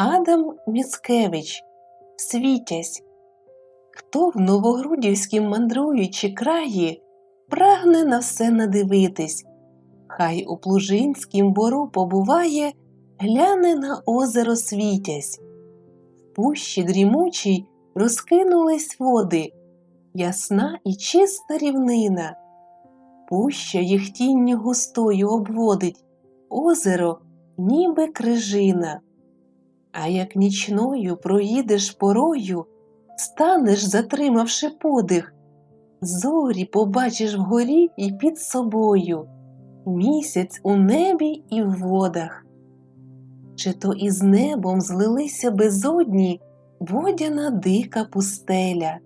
Адам Міцкевич Світязь. Хто в Новогрудівськім мандруючи краї, прагне на все надивитись, хай у Плужинськім бору побуває, гляне на озеро Світязь. В пущі дрімучій розкинулись води, ясна і чиста рівнина. Пуща їх тінню густою обводить, озеро, ніби крижина. А як нічною проїдеш порою, станеш, затримавши подих, зорі побачиш вгорі і під собою, місяць у небі і в водах. Чи то із небом злилися безодні водяна дика пустеля,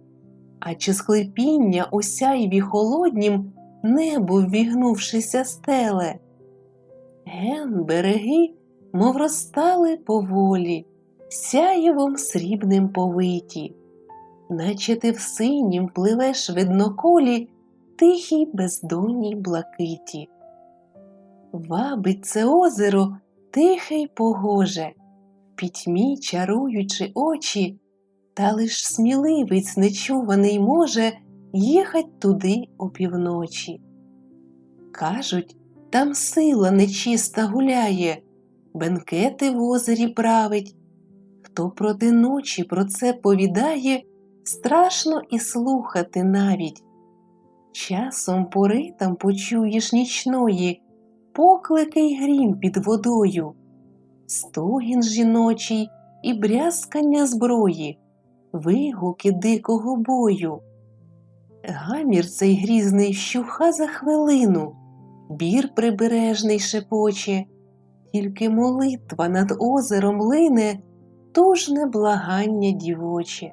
а чи склепіння у сяйві холоднім небо ввігнувшися стеле? Ген береги, мов розстали поволі, сяєвом срібним повиті, наче ти в синім пливеш видноколі тихій бездонній блакиті. Вабить це озеро тихе й погоже, пітьмі чаруючи очі, та лиш сміливець нечуваний може їхать туди опівночі. Кажуть, там сила нечиста гуляє, бенкети в озері править. Хто проти ночі про це повідає, страшно і слухати навіть. Часом пори там почуєш нічної, поклики й грім під водою, стогін жіночий і брязкання зброї, вигуки дикого бою. Гамір цей грізний вщуха за хвилину, бір прибережний шепоче, тільки молитва над озером лине, тужне благання дівоче.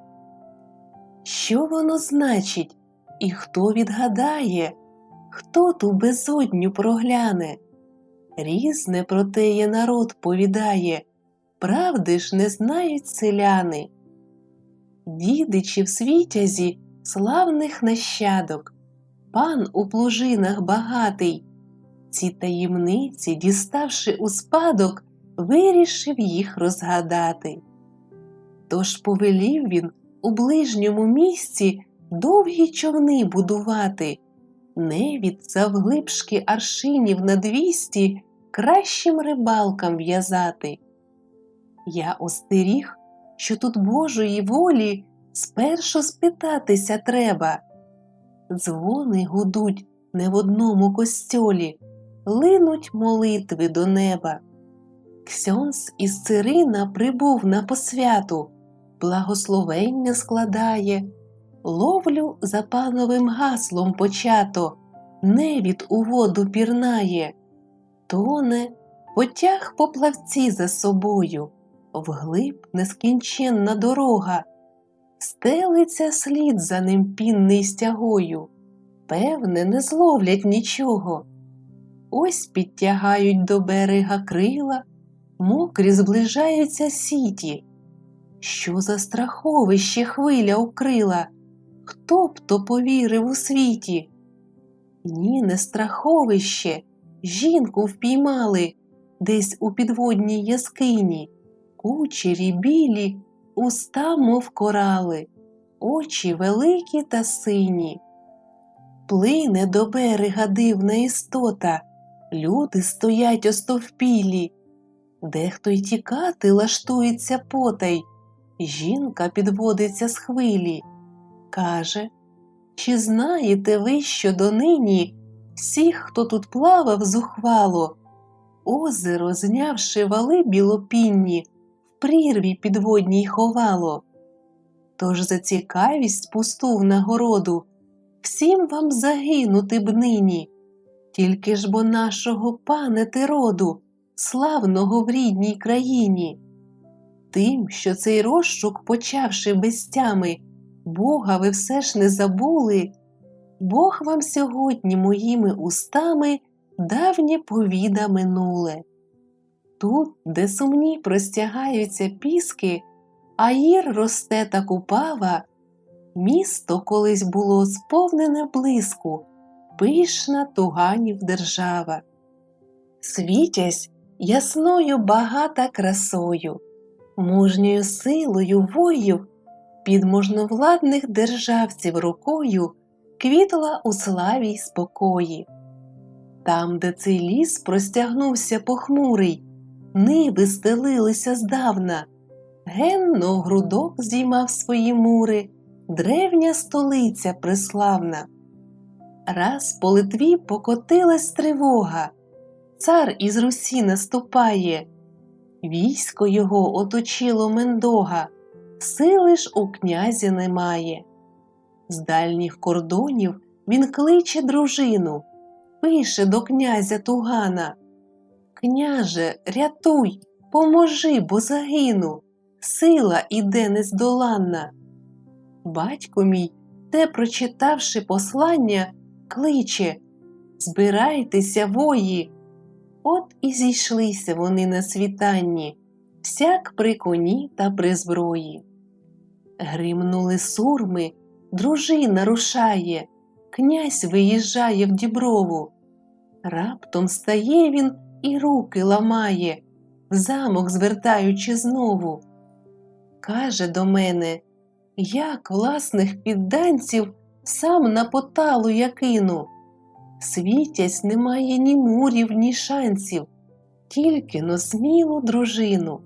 Що воно значить, і хто відгадає, хто ту безодню прогляне? Різне про теє народ повідає, правди ж не знають селяни. Дідичі в світязі славних нащадок, пан у плужинах багатий, ці таємниці, діставши у спадок, вирішив їх розгадати. Тож повелів він у ближньому місці довгі човни будувати, невід завглибшки аршинів на двісті кращим рибалкам в'язати. Я остеріг, що тут Божої волі спершу спитатися треба. Дзвони гудуть не в одному костьолі, линуть молитви до неба. Ксьонс із Цирина прибув на посвяту, благословення складає, ловлю за пановим гаслом почато, невід у воду пірнає, тоне, потяг по плавці за собою, вглиб нескінченна дорога, стелиться слід за ним пінний стягою, певне, не зловлять нічого. Ось підтягають до берега крила, мокрі зближаються сіті. Що за страховище хвиля укрила? Хто б то повірив у світі? Ні, не страховище, жінку впіймали десь у підводній яскині, кучері білі, уста, мов корали, очі великі та сині. Плине до берега дивна істота, люди стоять остовпілі, дехто й тікати лаштується потай, жінка підводиться з хвилі. Каже, чи знаєте ви, що донині всіх, хто тут плавав зухвало, озеро, знявши вали білопінні, в прірві підводній ховало? Тож за цікавість пусту в нагороду всім вам загинути б нині, тільки ж бо нашого панете роду, славного в рідній країні. Тим, що цей розшук, почавши без тями, Бога ви все ж не забули, Бог вам сьогодні моїми устами давнє повіда минуле. Тут, де сумні простягаються піски, а гір росте та купава, місто колись було сповнене блиску, пишна туганів держава. Світязь ясною багата красою, Мужньою силою воїв під можновладних державців рукою квітла у славі й спокої. Там, де цей ліс простягнувся похмурий, ниви стелилися здавна, генно грудок здіймав свої мури, древня столиця преславна. Раз по Литві покотилась тривога, цар із Русі наступає, військо його оточило Мендога, сили ж у князя немає. З дальніх кордонів він кличе дружину, пише до князя Тугана. Княже, рятуй, поможи, бо загину, сила іде нездоланна. Батько мій, те, прочитавши послання, кличе Збирайтеся, вої. От і зійшлися вони на світанні, всяк при коні та при зброї. Гримнули сурми, дружина рушає, князь виїжджає в діброву. Раптом стає він і руки ламає, в замок звертаючи знову. Каже до мене, як власних підданців сам на поталу я кину. Світязь не має ні мурів, ні шансів, тільки но смілу дружину.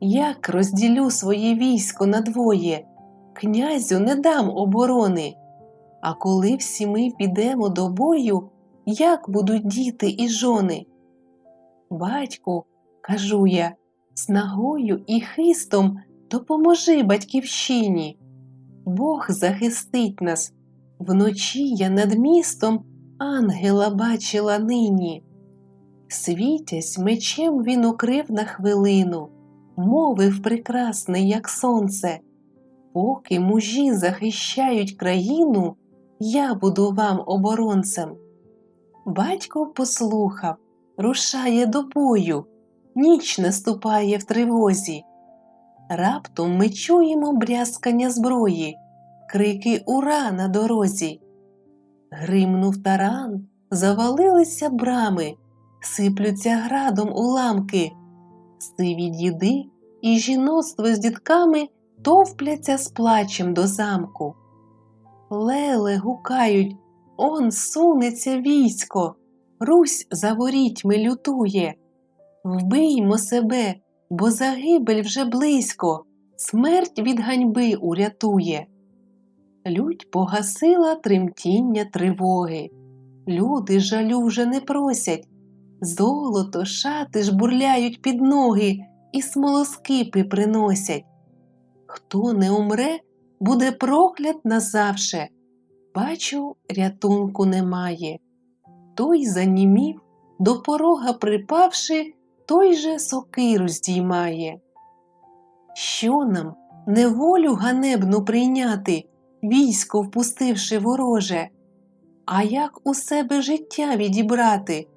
Як розділю своє військо надвоє, князю не дам оборони. А коли всі ми підемо до бою, як будуть діти і жони? Батьку, кажу я, снагою і хистом допоможи батьківщині. Бог захистить нас. Вночі я над містом ангела бачила нині. Світясь, мечем він укрив на хвилину, мовив прекрасний, як сонце. Поки мужі захищають країну, я буду вам оборонцем. Батько послухав, рушає до бою, ніч наступає в тривозі. Раптом ми чуємо брязкання зброї, крики ура на дорозі. Гримнув таран, завалилися брами, сиплються градом уламки, сиві діди і жіноцтво з дітками товпляться з плачем до замку. Леле гукають, он сунеться військо, Русь за ворітьми лютує. Вбиймо себе, бо загибель вже близько, смерть від ганьби урятує. Лють погасила тремтіння тривоги. Люди жалю вже не просять. Золото, шати жбурляють під ноги і смолоскипи приносять. Хто не умре, буде проклят назавше. Бачу, рятунку немає. Той занімів, до порога припавши, той же сокиру здіймає. Що нам неволю ганебну прийняти, військо впустивши вороже? А як у себе життя відібрати?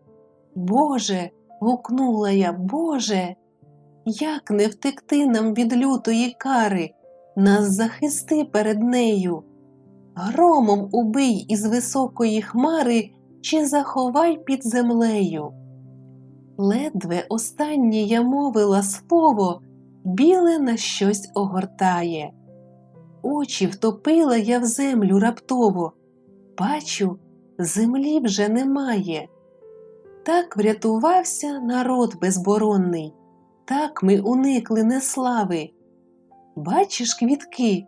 Боже, гукнула я, Боже, як не втекти нам від лютої кари, нас захисти перед нею. Громом убий із високої хмари чи заховай під землею. Ледве останнє я мовила слово, біле на щось огортає. Очі втопила я в землю раптово, бачу, землі вже немає. Так врятувався народ безборонний, так ми уникли неслави. Бачиш квітки,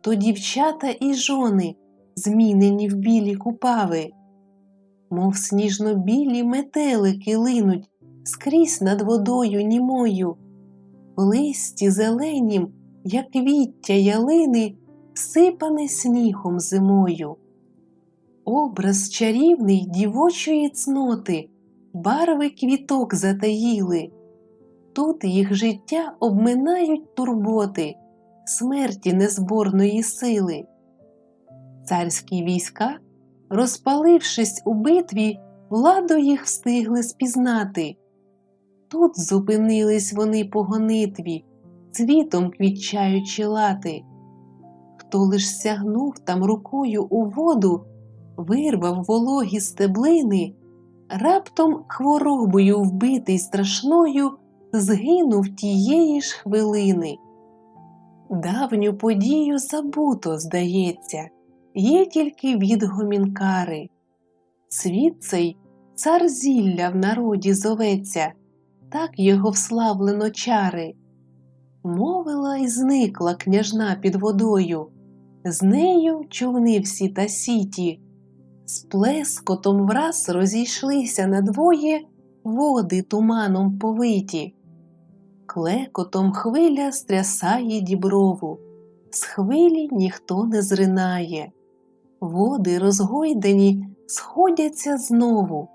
то дівчата і жони, змінені в білі купави, мов сніжно-білі метелики линуть скрізь над водою німою, в листі зеленім, як віття ялини, всипане снігом зимою. Образ чарівний дівочої цноти, барви квіток затаїли. Тут їх життя обминають турботи, смерті незборної сили. Царські війська, розпалившись у битві, владу їх встигли спізнати. Тут зупинились вони по гонитві, цвітом квітчаючи лати. Хто лиш сягнув там рукою у воду, вирвав вологі стеблини, раптом хворобою вбитий страшною, згинув тієї ж хвилини. Давню подію забуто, здається, є тільки відгомін кари. Світ цей цар зілля в народі зоветься, так його вславлено чари. Мовила й зникла княжна під водою, з нею човни всі та сіті, з плескотом враз розійшлися надвоє води туманом повиті. Клекотом хвиля стрясає діброву, з хвилі ніхто не зринає. Води розгойдені сходяться знову,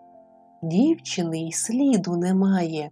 дівчини й сліду немає.